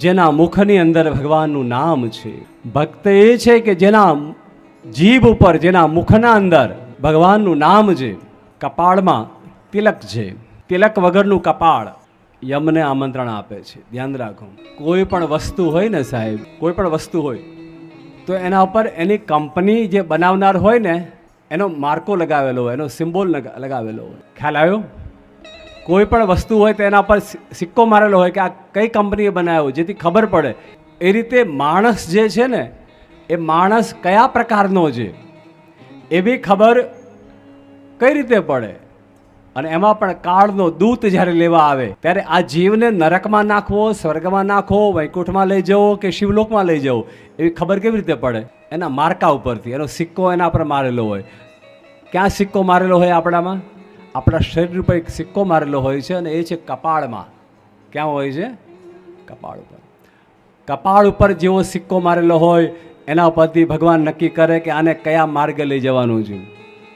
જેના મુખની અંદર ભગવાનનું નામ છે. ભક્ત એ છે કે જેના જીભ ઉપર, જેના મુખના અંદર ભગવાનનું નામ છે. કપાળમાં તિલક છે. તિલક વગરનું કપાળ યમને આમંત્રણ આપે છે. ધ્યાન રાખો. કોઈ પણ વસ્તુ હોય ને સાહેબ, કોઈ પણ વસ્તુ હોય, તો એના ઉપર એની કંપની જે બનાવનાર હોય ને, એનો માર્કો લગાવેલો હોય, એનો સિમ્બોલ લગાવેલો હોય. ખ્યાલ આવ્યો? કોઈ પણ વસ્તુ હોય તેના પર સિક્કો મારેલો હોય કે આ કઈ કંપનીએ બનાવ્યો જેથી ખબર પડે. એ રીતે માણસ જે છે ને, એ માણસ કયા પ્રકારનો છે, એ બી ખબર કઈ રીતે પડે. અને એમાં પણ કાળનો દૂત જ્યારે લેવા આવે, ત્યારે આ જીવને નરકમાં નાખવો, સ્વર્ગમાં નાખવો, વૈકુંઠમાં લઈ જવો કે શિવલોકમાં લઈ જવો, એવી ખબર કેવી રીતે પડે? એના માર્કા ઉપરથી, એનો સિક્કો એના પર મારેલો હોય. ક્યાં સિક્કો મારેલો હોય આપણામાં? આપણા શરીર ઉપર એક સિક્કો મારેલો હોય છે અને એ છે કપાળમાં. ક્યાં હોય છે? કપાળ ઉપર. કપાળ ઉપર જેવો સિક્કો મારેલો હોય, એના પરથી ભગવાન નક્કી કરે કે આને કયા માર્ગે લઈ જવાનું છે.